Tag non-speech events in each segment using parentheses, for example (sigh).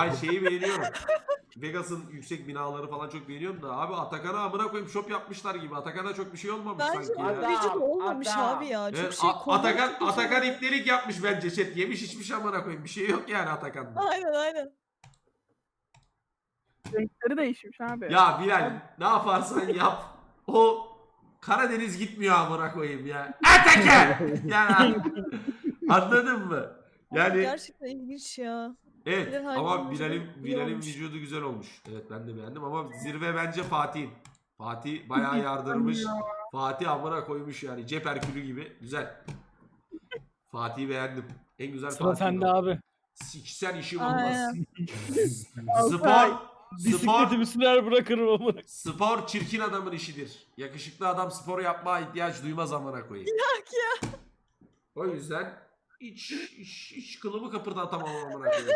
Ay şeyi beğeniyorum. Vegas'ın yüksek binaları falan çok beğeniyorum da abi Atakan'a amına koyayım shop yapmışlar gibi. Atakan'a çok bir şey olmamış Bence sanki ya. bu vücut olmamış adam. abi ya. Çok Evet, şey A- kolları Atakan. Atakan ipnelik yapmış bence chat. Yemiş içmiş amına koyayım. Bir şey yok yani Atakan'da. Aynen aynen. Renkleri değişmiş abi. Ya Bilal ne yaparsan yap. O Karadeniz gitmiyor amına koyayım ya. Atakan! (laughs) Yani anladın mı? Yani Gerçekten ilginç ya. Evet Bilal ama Hancı'nın Bilal'in vücudu iyi Bilal'in olmuş. vücudu güzel olmuş. Evet ben de beğendim ama zirve bence Fatih'in. Fatih bayağı (laughs) yardırmış. Fatih amına koymuş yani. Cep Herkülü gibi. Güzel. Fatih'i beğendim. En güzel Sıra Fatih. sende abi. Siksen işim olmaz. Aynen. (laughs) Spor, spor, Bisikletimi sürer bırakırım amına. spor çirkin adamın işidir. Yakışıklı adam spor yapmaya ihtiyaç duymaz amına koyayım. ya. O yüzden hiç, hiç, hiç kılımı kıpırdatamam amına (laughs) koyayım.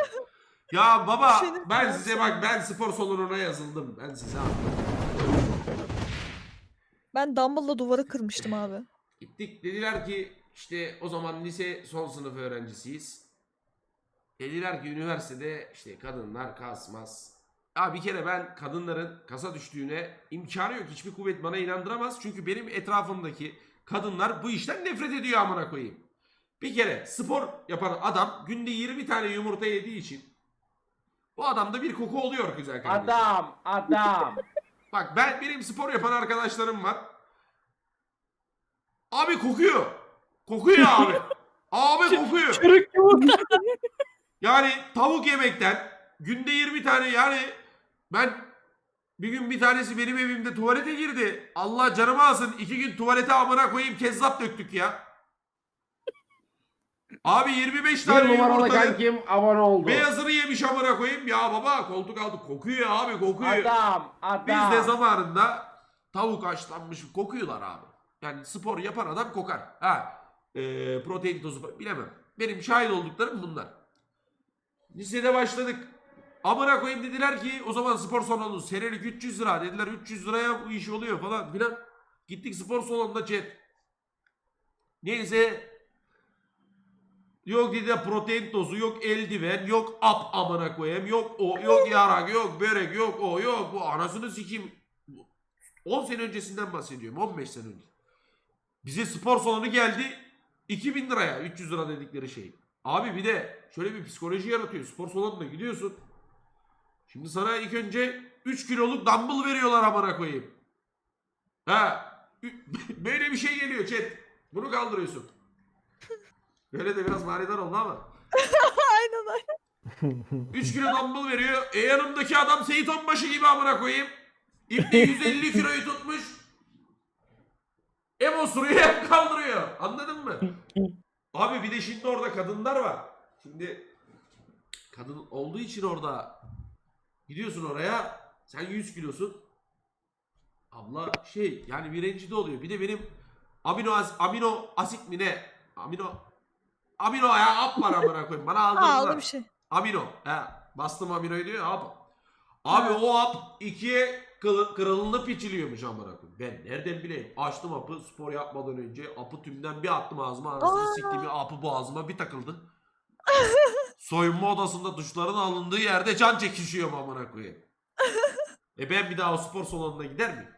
Ya baba Senin ben size bak ben spor salonuna yazıldım. Ben size. Ben dumbbell'la duvarı kırmıştım abi. Gittik dediler ki işte o zaman lise son sınıf öğrencisiyiz. Dediler ki üniversitede işte kadınlar kasmaz. Ya bir kere ben kadınların kasa düştüğüne imkanı yok. Hiçbir kuvvet bana inandıramaz. Çünkü benim etrafımdaki kadınlar bu işten nefret ediyor amına koyayım. Bir kere spor yapan adam günde 20 tane yumurta yediği için bu adamda bir koku oluyor güzel kardeşim. Adam, adam. (laughs) Bak ben benim spor yapan arkadaşlarım var. Abi kokuyor. Kokuyor abi. (laughs) abi kokuyor. Kırık yumurta. (laughs) Yani tavuk yemekten günde 20 tane yani ben bir gün bir tanesi benim evimde tuvalete girdi. Allah canımı alsın. iki gün tuvalete amına koyayım kezzap döktük ya. Abi 25 Bir tane numaralı yumurtanın kankim abone oldu. beyazını yemiş amına koyayım. Ya baba koltuk aldı. Kokuyor abi kokuyor. Adam, adam. Biz de zamanında tavuk haşlanmış kokuyorlar abi. Yani spor yapan adam kokar. Ha, e, protein tozu bilemem. Benim şahit olduklarım bunlar. Lisede başladık. Amına koyayım dediler ki o zaman spor salonu senelik 300 lira dediler 300 liraya bu iş oluyor falan filan. Gittik spor salonunda chat. Neyse Yok dedi protein tozu, yok eldiven, yok ap amına koyayım, yok o, yok yarak, yok börek, yok o, yok bu anasını sikeyim. 10 sene öncesinden bahsediyorum, 15 sene önce. Bize spor salonu geldi 2000 liraya 300 lira dedikleri şey. Abi bir de şöyle bir psikoloji yaratıyor. Spor salonuna gidiyorsun. Şimdi sana ilk önce 3 kiloluk dumbbell veriyorlar amına koyayım. Ha. (laughs) Böyle bir şey geliyor chat. Bunu kaldırıyorsun. Böyle de biraz manidar oldu ama. (laughs) Aynen aynen. (laughs) 3 kilo dumbbell veriyor. E yanımdaki adam Seyit Onbaşı gibi amına koyayım. İpne 150 (laughs) kiloyu tutmuş. Hem osuruyor hem kaldırıyor. Anladın mı? Abi bir de şimdi orada kadınlar var. Şimdi kadın olduğu için orada gidiyorsun oraya sen 100 kilosun. Abla şey yani bir rencide oluyor. Bir de benim amino az, amino asit mi ne? Amino amino ya ap var amına koyayım. Bana aldırdılar. Bir şey. Amino. He. Bastım aminoyu diyor hap. Abi o hap ikiye kılı- kırılınıp içiliyormuş amına koyayım. Ben nereden bileyim? Açtım hapı spor yapmadan önce. Apı tümden bir attım ağzıma. Anasını siktiğimi apı boğazıma bir takıldı. Soyunma odasında duşların alındığı yerde can çekişiyorum amına koyayım. (laughs) e ben bir daha o spor salonuna gider miyim?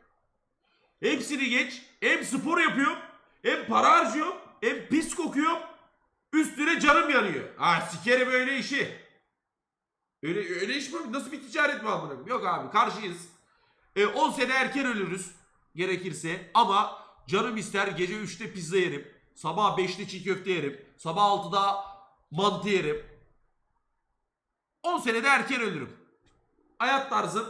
Hepsini geç. Hem spor yapıyorum. Hem para harcıyorum. Hem pis kokuyorum. Üstüne canım yanıyor. Ha sikerim öyle işi. Öyle, öyle iş mi? Nasıl bir ticaret mi amına? Yok abi karşıyız. E, 10 sene erken ölürüz gerekirse ama canım ister gece 3'te pizza yerim. Sabah 5'te çiğ köfte yerim. Sabah 6'da mantı yerim. 10 senede erken ölürüm. Hayat tarzım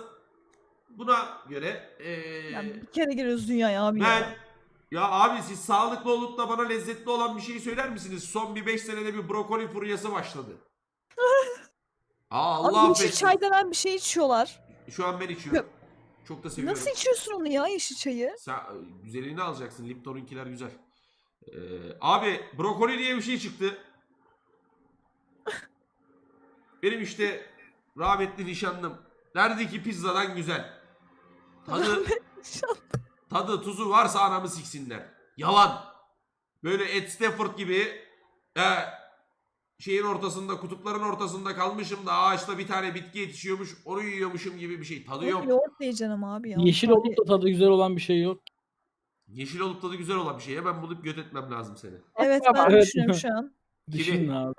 buna göre e, Yani bir kere giriyoruz dünyaya abi ben ya. Ya abi siz sağlıklı olup da bana lezzetli olan bir şey söyler misiniz? Son bir 5 senede bir brokoli furyası başladı. (laughs) Aa, Allah Abi yeşil affetsin. çay denen bir şey içiyorlar. Şu an ben içiyorum. Çok da seviyorum. Nasıl içiyorsun onu ya yeşil çayı? Sen e, güzelliğini alacaksın. Lipton'unkiler güzel. Ee, abi brokoli diye bir şey çıktı. (laughs) Benim işte rahmetli nişanlım derdi ki pizzadan güzel. Tadı, tadı tuzu varsa anamı siksinler. Yalan. Böyle Ed Stafford gibi e, şeyin ortasında, kutupların ortasında kalmışım da ağaçta bir tane bitki yetişiyormuş. Onu yiyormuşum gibi bir şey. Tadı yok. Yoğurt diyeceksin abi ya. Yeşil olup da tadı güzel olan bir şey yok. Yeşil olup tadı güzel olan bir şey. Hemen bulup göt etmem lazım seni. Evet (laughs) ben Evet. düşünüyorum şu an. Düşün abi.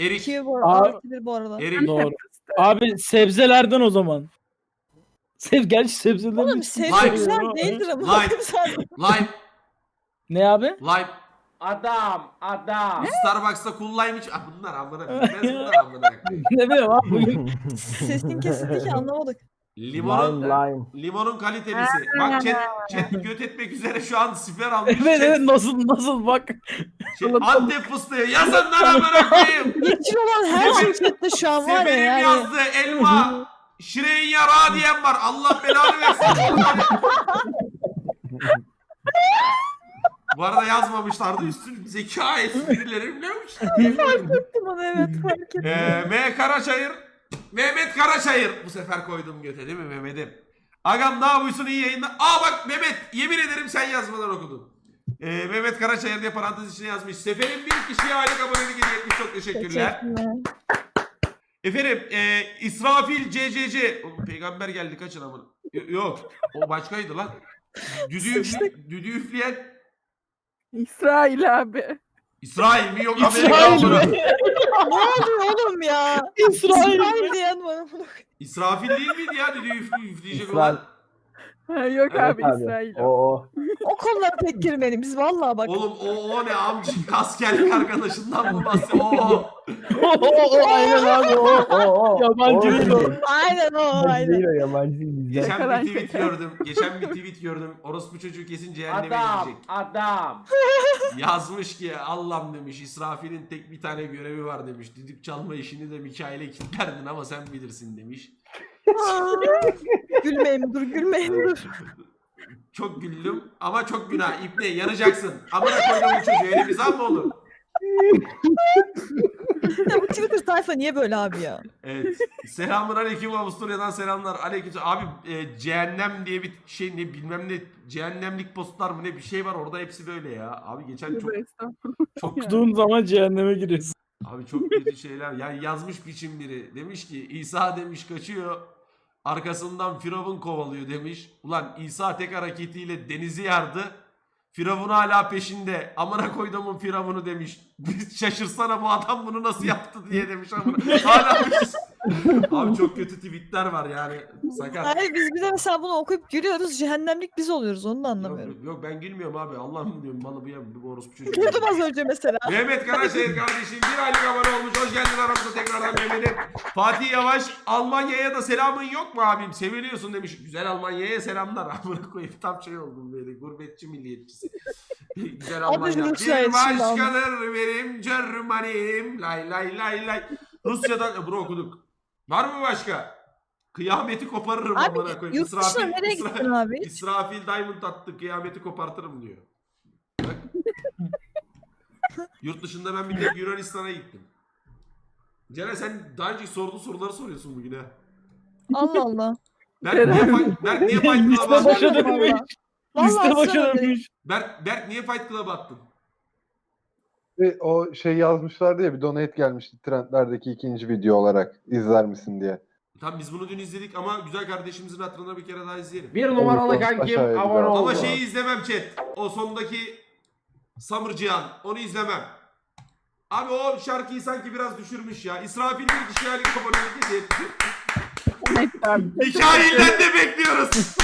Erik. Kivi bu Aa. arada. Bu arada. Erik. Doğru. (laughs) Abi sebzelerden o zaman. Sev gerçi sebzelerden Oğlum sebze Lime. güzel değildir ama. Lime. Sen- Lime. Ne abi? Lime. Adam, adam. Starbucks'ta cool lime iç. Ah bunlar amına bilmez (laughs) bunlar amına. koyayım. ne bileyim abi. Sesin kesildi ki anlamadık. Limonun Lime limonun kalitelisi. Bak chat, chat göt etmek üzere şu an siper almış. evet Chat- evet nasıl nasıl bak. Şey, Antep fıstığı yazanlar amına koyayım. Yeşil olan her şey chatte şu an var ya Seferim yani. yazdı elma. (laughs) Şireyin yara diyen var. Allah belanı versin. Bu arada yazmamışlardı. Üstün zeka esprileri biliyormuş. Bana evet fark ettim. Ee, M. Karaçayır. Mehmet Karaçayır. Bu sefer koydum göte değil mi Mehmet'im? Agam ne yapıyorsun iyi yayınlar. Aa bak Mehmet yemin ederim sen yazmadan okudun. Ee, Mehmet Karaçayır diye parantez içine yazmış. Seferin bir kişiye aylık abonelik hediye etmiş. Çok teşekkürler. Teşekkürler. Efendim e, İsrafil CCC. Oğlum peygamber geldi kaçın amına. Yok o başkaydı lan. Düdüğü, üfle, düdüğü üfleyen İsrail abi. İsrail mi yok İsrail Amerika mi? mı? ne oluyor oğlum ya? İsrail. İsrail diyen bana bunu. İsrafil değil miydi ya düdüğü üfle, üfleyecek İsrail. olan? Ha, yok Evet abi, abi. İsrail. O o. O konulara pek girmeyelim. Biz vallahi bak. Oğlum o, o ne amcık askerlik arkadaşından mı bahsediyor? Oo. Aynen abi o. O o. Yabancı değil o. Aynen o Yabancı aynen. değil o yabancı değil bizden. Geçen bir kadar tweet gördüm. Geçen bir tweet gördüm. Orospu çocuğu kesin cehenneme Adam, gidecek. adam. (laughs) Yazmış ki Allah'ım demiş İsrafil'in tek bir tane görevi var demiş. Düdük çalma işini de Mikail'e kilitlerdin ama sen bilirsin demiş. Gülmeyin dur gülmeyin dur. Çok güldüm ama çok günah. İpne yanacaksın. Amına koydum bu çocuğu. Öyle bir zam mı olur? Ya bu Twitter sayfa niye böyle abi ya? Evet. Selamun aleyküm Avusturya'dan selamlar. Aleyküm Abi e, cehennem diye bir şey ne bilmem ne cehennemlik postlar mı ne bir şey var orada hepsi böyle ya. Abi geçen çok çok Okuduğun zaman cehenneme giriyorsun. Abi çok kötü şeyler. Yani yazmış biçim biri. Demiş ki İsa demiş kaçıyor. Arkasından Firavun kovalıyor demiş. Ulan İsa tek hareketiyle denizi yardı. Firavun hala peşinde. Amına koyduğumun Firavunu demiş. Şaşırsana bu adam bunu nasıl yaptı diye demiş amına. Hala Abi çok kötü tweetler var yani. Sakat. Hayır biz bir de mesela bunu okuyup gülüyoruz. Cehennemlik biz oluyoruz onu da anlamıyorum. Yok, yok ben gülmüyorum abi. Allah'ım diyorum bana bu ya bu orospu çocuğu. Güldüm az önce mesela. Mehmet Karaşehir kardeşim bir aylık abone olmuş. Aramıza tekrardan Mehmet'im. Fatih Yavaş Almanya'ya da selamın yok mu abim? Seviliyorsun demiş. Güzel Almanya'ya selamlar. (laughs) Amına koyayım tam şey oldum böyle gurbetçi milliyetçisi. Güzel Almanya. Bir başkadır benim Cermanim. Lay lay lay lay. Rusya'dan bunu okuduk. Var mı başka? Kıyameti koparırım Abi amına koyayım. dışına nereye İsrafil- gittin abi? İsrafil Diamond attı kıyameti kopartırım diyor. (laughs) Yurt dışında ben bir tek Yunanistan'a gittim. Ceren sen daha önce sorduğun soruları soruyorsun bugün ha. Allah Allah. Berk niye, fight, Berk niye Fight Liste Club'a başa attın? dönmüş. Vallahi Liste başa dönmüş. Berk, Berk niye Fight Club'a attın? Ve o şey yazmışlardı ya bir donate gelmişti trendlerdeki ikinci video olarak izler misin diye. Tamam biz bunu dün izledik ama güzel kardeşimizin hatırına bir kere daha izleyelim. Bir numaralı kankim aşağıya abone oldu. Ama şeyi izlemem chat. O sondaki Samır Cihan. Onu izlemem. Abi o şarkıyı sanki biraz düşürmüş ya. İsrafil bir kişi halin abonelik hediye etti. Evet abi. Mikail'den de bekliyoruz. (laughs)